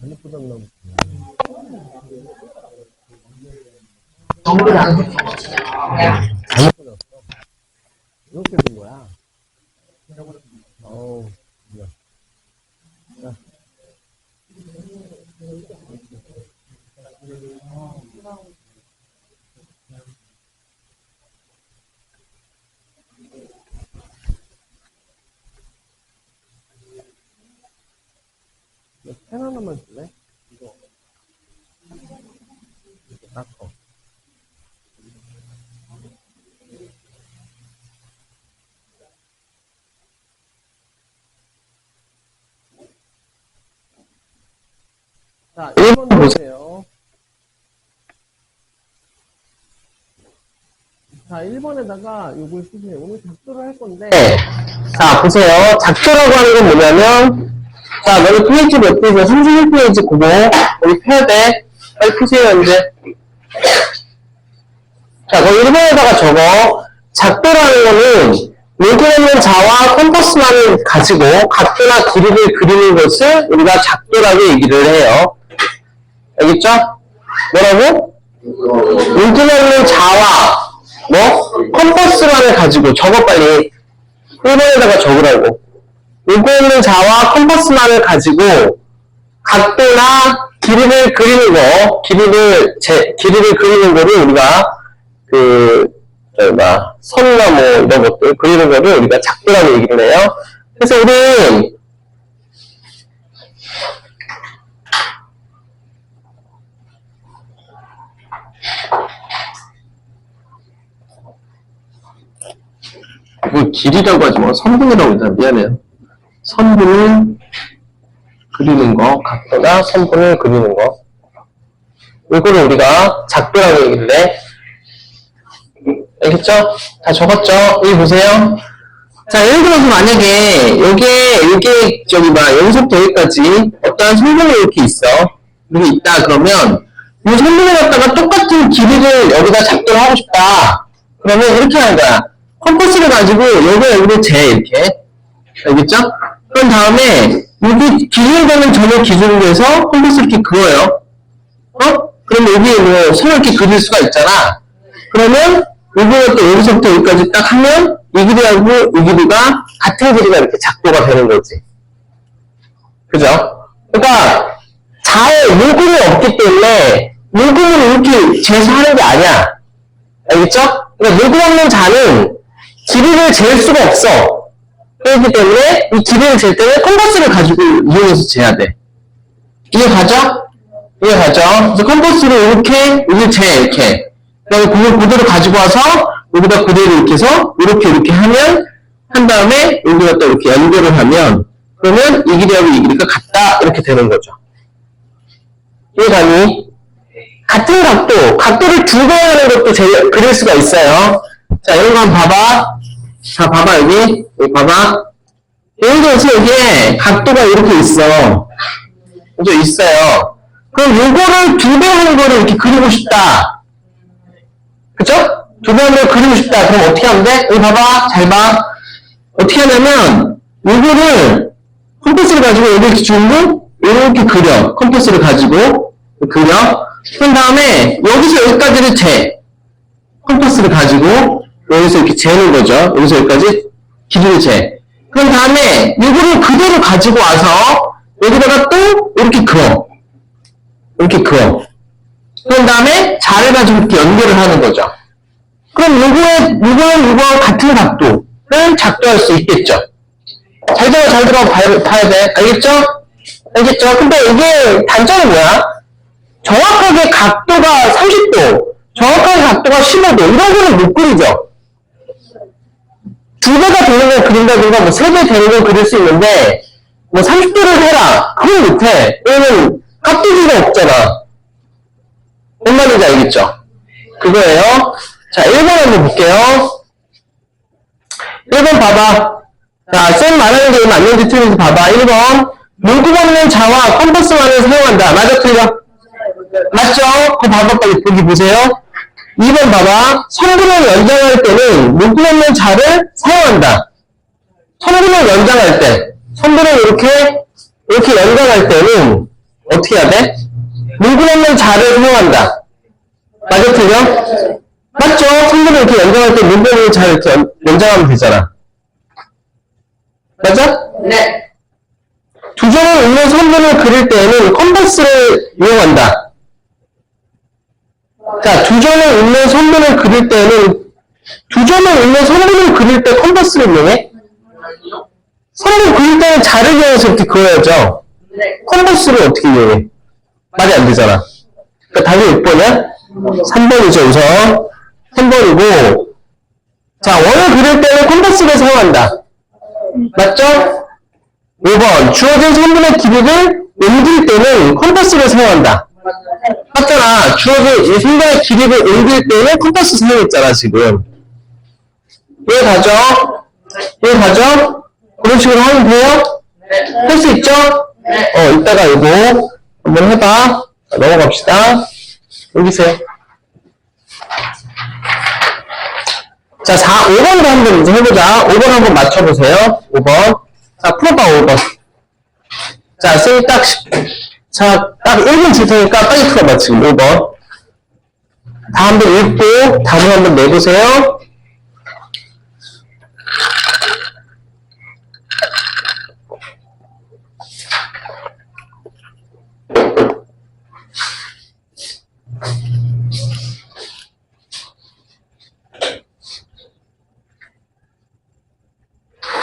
안 예쁘다나 정글 안 돼. 잘못 끊었어. 이렇게 된 거야. 어우, 야. 자. 이거 펜 하나만 줄래? 이거. 이거 닦어. 자, 1번 보세요. 자, 1번에다가 요걸 쓰세요. 오늘 작도를 할 건데. 자, 보세요. 작도라고 하는 건 뭐냐면, 자, 너는 페이지 몇 페이지야? 31페이지 그거. 여기 펴야 돼. 빨리 푸세요, 이제. 자, 그럼 1번에다가 적어. 작도라는 거는 여기 있는 자와 컴퍼스만을 가지고 각도나 길이를 그리는 것을 우리가 작도라고 얘기를 해요. 알겠죠? 뭐라고? 인터넷는 자와 뭐 컴퍼스만을 가지고 적어 빨리 1번에다가 적으라고 인터넷는 자와 컴퍼스만을 가지고 각도나 길이를 그리는 거 길이를 제 길이를 그리는 거를 우리가 그막 선이나 뭐 이런 것들 그리는 거를 우리가 작도라고 얘기를 해요. 그래서 우리 그 길이라고 하지 마. 선분이라고 했잖아. 미안해요. 선분을 그리는 거, 각도나 선분을 그리는 거. 이거를 우리가 작도라고 얘기를 해. 알겠죠? 다 적었죠? 여기 보세요. 자, 예를 들어서 만약에, 요게, 요게, 저기, 막, 여기서부터 여기까지 어떠한 성분이 이렇게 있어. 이렇게 있다, 그러면, 이 성분을 갖다가 똑같은 길이를 여기다 작도를 하고 싶다. 그러면 이렇게 하는 거야. 컴퍼스를 가지고, 여기, 여기를 재, 이렇게. 알겠죠? 그런 다음에, 여기 길이를 되는 점을 기준으로 해서 컴퍼스를 이렇게 그어요. 어? 그러면 여기 뭐, 선을 이렇게 그릴 수가 있잖아. 그러면 또 여기서부터 여기까지 딱 하면 이 길이하고 이 길이가 같은 길이가 이렇게 작도가 되는 거지. 그죠? 그러니까 자에 요금이 없기 때문에 요금을 이렇게 재수하는 게 아니야. 알겠죠? 그러니까 요금 없는 자는 길이를 잴 수가 없어. 그렇기 때문에 이 길이를 잴 때는 컴퍼스를 가지고 이용해서 재야 돼. 이해 가죠? 이해 가죠? 그래서 컴퍼스를 이렇게, 여기 재, 이렇게. 그다음에 그걸 그대로 가지고 와서 여기다 그대로 이렇게 해서 이렇게 이렇게 하면 한 다음에 여기다 또 이렇게 연결을 하면 그러면 이 길이하고 이 길이가 같다 이렇게 되는 거죠. 이해가니? 같은 각도, 각도를 두 번 하는 것도 제, 그릴 수가 있어요. 자, 이런 거 한번 봐봐. 자, 봐봐, 여기. 여기 봐봐. 예를 들어서 여기에 각도가 이렇게 있어. 이제 있어요. 그럼 요거를 두배 하는 거를 이렇게 그리고 싶다. 그쵸? 두 번을 그리고 싶다. 그럼 어떻게 하면 돼? 여기 봐봐. 잘 봐. 어떻게 하냐면, 요거를 컴퍼스를 가지고 여기 기준으로 이렇게 그려. 컴퍼스를 가지고 그려. 그런 다음에 여기서 여기까지를 재. 컴퍼스를 가지고 여기서 이렇게 재는 거죠. 여기서 여기까지 재. 그런 다음에 요거를 그대로 가지고 와서 여기다가 또 이렇게 그어. 이렇게 그어. 그런 다음에 자를 가지고 이렇게 연결을 하는 거죠. 그럼 요거에, 요거는 요거와 같은 각도를 작도할 수 있겠죠. 잘 들어, 잘 들어 봐야, 봐야 돼. 알겠죠? 알겠죠? 근데 이게 단점이 뭐야? 정확하게 각도가 30도, 정확하게 각도가 15도, 이런 거는 못 그리죠. 두 배가 되는 걸 그린다든가, 뭐 세 배 되는 걸 그릴 수 있는데, 뭐 30도를 해라. 그건 못해. 왜냐면 각도기가 없잖아. 뭔 말인지 알겠죠? 그거예요. 자, 1번 한번 볼게요. 1번 봐봐. 자, 쌤 말하는 게 맞는지 틀린지 봐봐. 1번. 물구 없는 자와 컴퍼스만을 사용한다. 맞아, 틀려? 맞죠? 그거 봐봐, 빨리 보기 보세요. 2번 봐봐. 성분을 연장할 때는 물구 없는 자를 사용한다. 성분을 연장할 때. 선분을 이렇게, 이렇게 연결할 때는 어떻게 해야 돼? 문구 없는 자를 사용한다. 맞아, 틀려? 맞죠? 선분을 이렇게 연결할 때 문구 없는 자를 이렇게 연- 연장하면 되잖아. 맞아? 네. 두 점을 있는 선분을 그릴 때에는 컴퍼스를 이용한다. 자, 두 점을 있는 선분을 그릴 때에는 두 점을 있는 선분을 그릴 때 컴퍼스를 이용해? 선분 그릴 때는 자를 이용해서 이렇게 그어야죠. 네. 컴퍼스를 어떻게 이용해? 말이 안 되잖아. 그러니까 답이 몇 번이야? 3번이죠, 우선. 3번이고. 자, 원을 그릴 때는 컴퍼스를 사용한다. 맞죠? 5번. 주어진 선분의 길이를 옮길 때는 컴퍼스를 사용한다. 맞잖아. 주어진 이 선분의 길이를 옮길 때는 컴퍼스 사용했잖아, 지금. 이해 가죠? 이해 가죠? 그런 식으로 하면 돼요? 네. 할수 있죠? 네. 어, 이따가 이거 한번 해봐. 자, 넘어갑시다. 여기 있어요. 자, 4, 5번으로 한번 이제 해보자. 5번 한번 맞춰보세요. 5번. 자, 풀어봐, 5번. 자, 쌤이 딱, 시- 자, 딱 1분 줄 테니까 빨리 풀어봐, 지금 5번. 다 한번 읽고, 답을 한번 내보세요.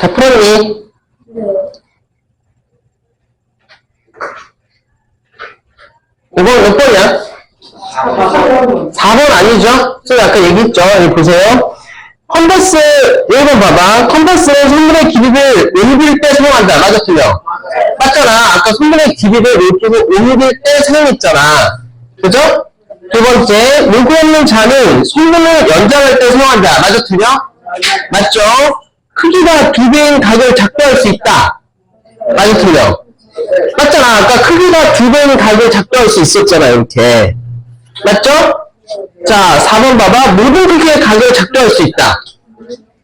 자, 풀었니? 이번 몇 번이야? 4번 아까 얘기했죠? 여기 보세요. 컴퍼스, 1번 봐봐. 컴퍼스는 손문의 길이를 옮길 때 사용한다. 맞아, 틀려? 맞잖아. 아까 손문의 길이를 이렇게 옮길 때 사용했잖아. 그죠? 두 번째, 물고 없는 자는 손문을 연장할 때 사용한다. 맞아, 틀려? 맞죠? 크기가 두 배인 각을 작도할 수 있다. 맞아, 틀려? 맞잖아. 아까 크기가 두 배인 각을 작도할 수 있었잖아, 이렇게. 맞죠? 자, 4번 봐봐. 모든 크기의 각을 작도할 수 있다.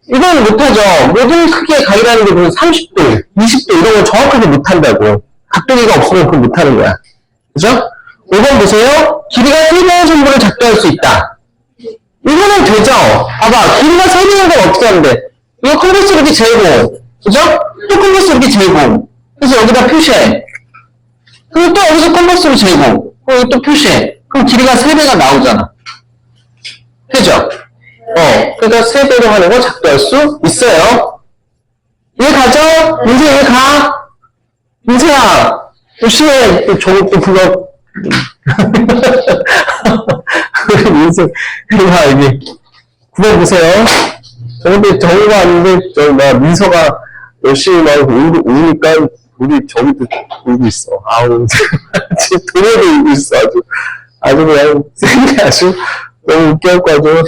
이건 못하죠. 모든 크기의 각이라는 게 무슨 30도, 20도 이런 거 정확하게 못한다고. 각도기가 없으면 그걸 못하는 거야. 그죠? 5번 보세요. 길이가 1배의 정보를 작도할 수 있다. 이거는 되죠? 봐봐. 길이가 3배인 건 어떻게 하는데? 이거 컴버스 이렇게 제곱. 그죠? 또 컴버스 이렇게 제곱. 그래서 여기다 표시해. 그리고 또 여기서 컴버스로 제곱. 그리고 또 표시해. 그럼 길이가 3배가 나오잖아. 그죠? 어, 그러니까 3배로 하는 거 작도할 수 있어요. 이해 가죠? 민재 이해 가? 민재야, 열심히 해. 또 저거 또 그거. 이리 와, 여기. 9번 보세요. 저런데 정우가 왔는데, 저, 나, 민서가 열심히 막 우, 우니까, 우리 저기도 울고 있어. 아우, 지금 도래도 울고 있어. 아주, 아주 그냥, 아주, 너무 아주.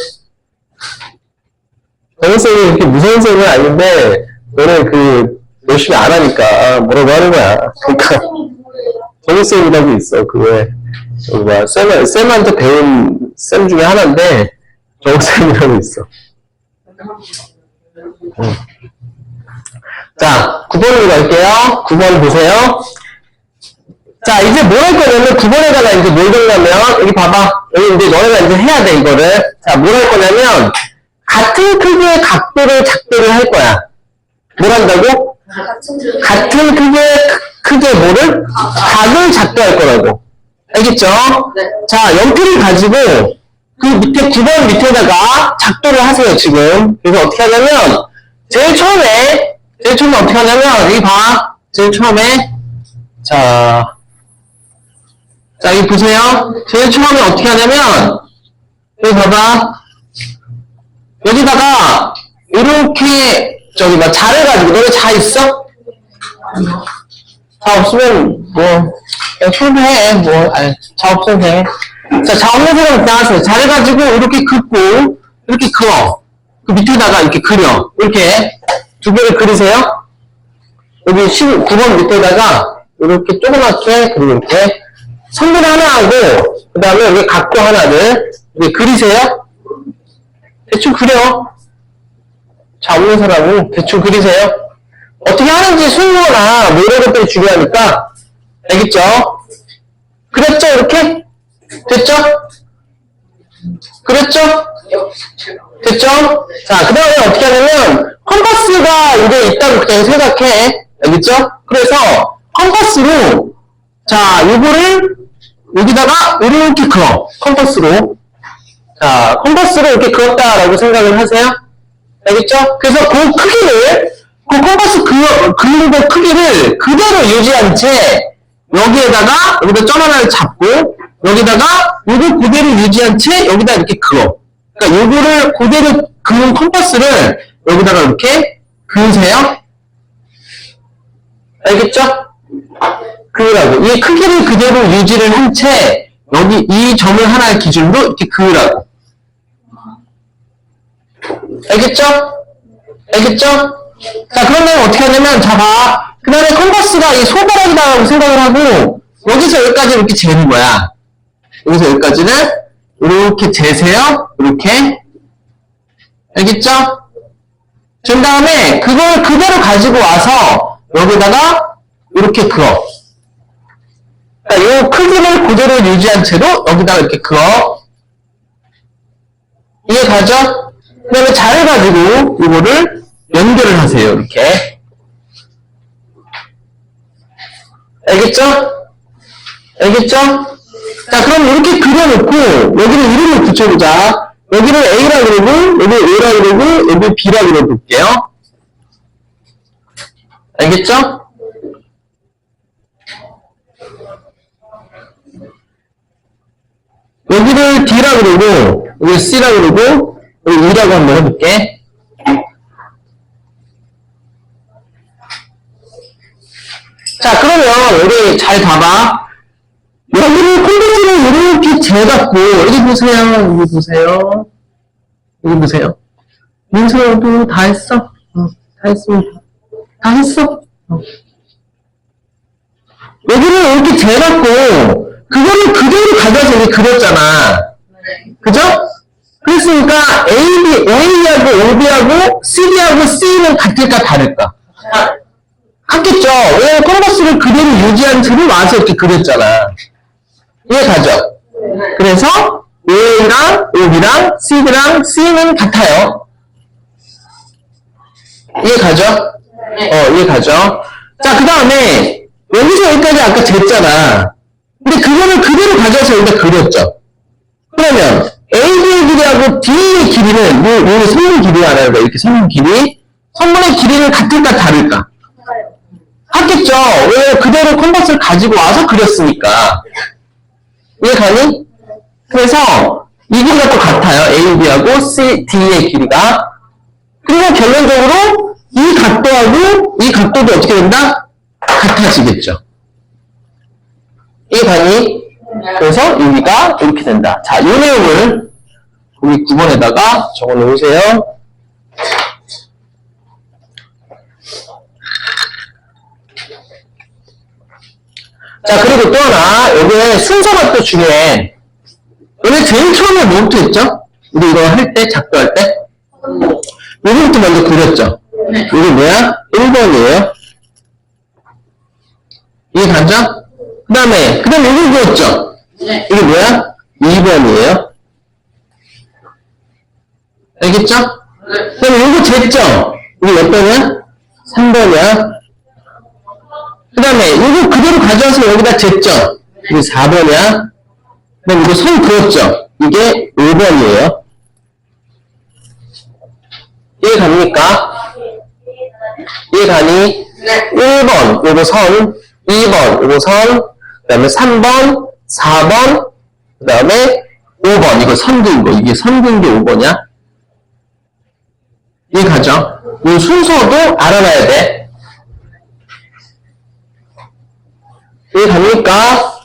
정우쌤이 이렇게 무서운 쌤은 아닌데, 너는 그, 열심히 안 하니까, 뭐라고 하는 거야. 그러니까, 정우쌤이라고 있어, 그거에. 저기 뭐야, 쌤, 쌤한테 배운 쌤 중에 하나인데, 정우쌤이라고 있어. 응. 자, 9번으로 갈게요. 9번 보세요. 자, 이제 뭘 할 거냐면, 9번에 다가 이제 뭘 넣냐면, 여기 봐봐. 여기 이제 너네가 이제 해야 돼, 이거를. 자, 뭘 할 거냐면, 같은 크기의 각도를 작도를 할 거야. 뭘 한다고? 같은 크기의, 크- 크기의 뭐를? 각을 작도할 거라고. 알겠죠? 네. 자, 연필을 가지고, 그 밑에 9번 밑에다가 작도를 하세요, 지금. 그래서 어떻게 하냐면, 제일 처음에, 제일 처음에 어떻게 하냐면, 여기 봐. 제일 처음에, 자, 자, 여기 보세요. 제일 처음에 어떻게 하냐면, 여기 봐봐. 여기다가, 이렇게, 저기, 막, 자를 가지고, 너네 자 있어? 자 없으면, 뭐, 그냥 손으로 해. 뭐, 아니, 자 없어도 돼. 자, 자 없는 사람은 나왔어요. 자를 가지고, 이렇게 긋고, 이렇게 그어. 그 밑에다가 이렇게 그려. 이렇게, 두 개를 그리세요. 여기 19번 밑에다가, 이렇게 조그맣게, 그리고 이렇게, 선분 하나 하고, 그 다음에 여기 각도 하나를, 이렇게 그리세요. 대충 그려. 자 없는 사람은 대충 그리세요. 어떻게 하는지 순서나 뭐 이런 것들이 중요하니까 알겠죠? 그랬죠 이렇게? 됐죠? 그랬죠? 됐죠? 자, 그 다음에 어떻게 하냐면, 컴퍼스가 이게 있다고 그냥 생각해. 알겠죠? 그래서, 컴퍼스로, 자, 요거를, 여기다가, 이렇게 그어. 컴퍼스로. 자, 컴퍼스로 이렇게 그었다라고 생각을 하세요. 알겠죠? 그래서 그 크기를, 그 컴퍼스 그어, 그는 그 크기를 그대로 유지한 채, 여기에다가, 여기다 점 하나를 잡고, 여기다가, 요거 그대로 유지한 채, 여기다 이렇게 그어. 그러니까 요거를 그대로 그은 컴퍼스를 여기다가 이렇게 그으세요. 알겠죠? 그으라고. 이 크기를 그대로 유지를 한 채, 여기 이 점을 하나의 기준으로 이렇게 그으라고. 알겠죠? 알겠죠? 자, 그러면 어떻게 하냐면, 자, 봐. 그 다음에 컴퍼스가 이 손가락이라고 생각을 하고, 여기서 여기까지 이렇게 재는 거야. 여기서 여기까지는 이렇게 재세요. 이렇게. 알겠죠? 준 다음에 그걸 그대로 가지고 와서 여기다가 이렇게 그어. 그러니까 이 크기를 그대로 유지한 채로 여기다가 이렇게 그어. 이해 가죠? 그 다음에 자를 가지고 이거를 연결을 하세요. 이렇게. 알겠죠? 알겠죠? 자, 그럼 이렇게 그려놓고, 여기를 이름을 붙여보자. 여기를 A라 그러고, 여기 A라 그러고, 여기 B라 그려볼게요. 알겠죠? 여기를 D라 그러고, 여기 C라 그러고, 여기 E라고 한번 해볼게. 자, 그러면 여기 잘 봐봐. 여기를 콘텐츠를 이렇게 재갖고 여기 보세요 여기 보세요 여기 보세요 민서도 다 했어 어, 다 했습니다 다 했어 어. 여기를 이렇게 재갖고 그거를 그대로 가져와서 여기 그렸잖아 그죠? 그랬으니까 AB, A하고 OB하고 CD하고 C는 같을까 다를까? 같겠죠. 왜 컴버스를 그대로 유지한 채로 와서 이렇게 그렸잖아. 이해 가죠? 그래서 A랑 OB랑 C랑 C는 같아요. 이해 가죠? 어, 이해 가죠? 자, 그 다음에 여기서 여기까지 아까 쟀잖아. 근데 그거를 그대로 가져와서 여기다 그렸죠. 그러면 AB의 길이하고 D의 길이는 요, 요 선분 길이 알아요. 이렇게 선분 길이. 선분의 길이는 같을까 다를까? 같겠죠. 왜 그대로 컴버스를 가지고 와서 그렸으니까. 이해 가니? 그래서 이 길이가 또 같아요. A, B하고 C, D의 길이가. 그리고 결론적으로 이 각도하고 이 각도도 어떻게 된다? 같아지겠죠. 이해 가니? 그래서 여기가 이렇게 된다. 자, 이 내용을 우리 9번에다가 적어 놓으세요. 자, 그리고 또 하나, 여기에 순서가 또 중요해. 여기 제일 처음에 뭐부터 했죠? 우리 이거 할 때, 작도할 때? 요거부터 먼저 그렸죠? 이게 뭐야? 1번이에요. 이게 가죠? 그 다음에, 그 다음에 이거 그렸죠? 이게 뭐야? 2번이에요. 알겠죠? 그 다음에 이거 쟀죠? 이게 몇 번이야? 3번이야. 그 다음에 이거 그대로 가져와서 여기다 쟀죠? 이게 4번이야. 그럼 이거 선 그었죠? 이게 5번이에요. 이해 갑니까? 이해 가니? 1번, 요거 선, 2번, 요거 선, 그 다음에 3번, 4번, 그 다음에 5번, 이거 선 그은 거, 이게 선 그은 게 5번이야? 이해 가죠? 이 순서도 알아놔야 돼. 이해 갑니까?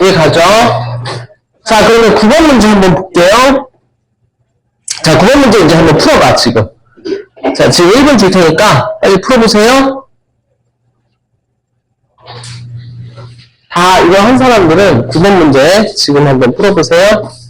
이해 가죠? 자, 그러면 9번 문제 한번 볼게요. 자, 9번 문제 이제 한번 풀어봐, 지금. 자, 지금 1번 줄 테니까 빨리 풀어보세요. 다 이거 한 사람들은 9번 문제 지금 한번 풀어보세요.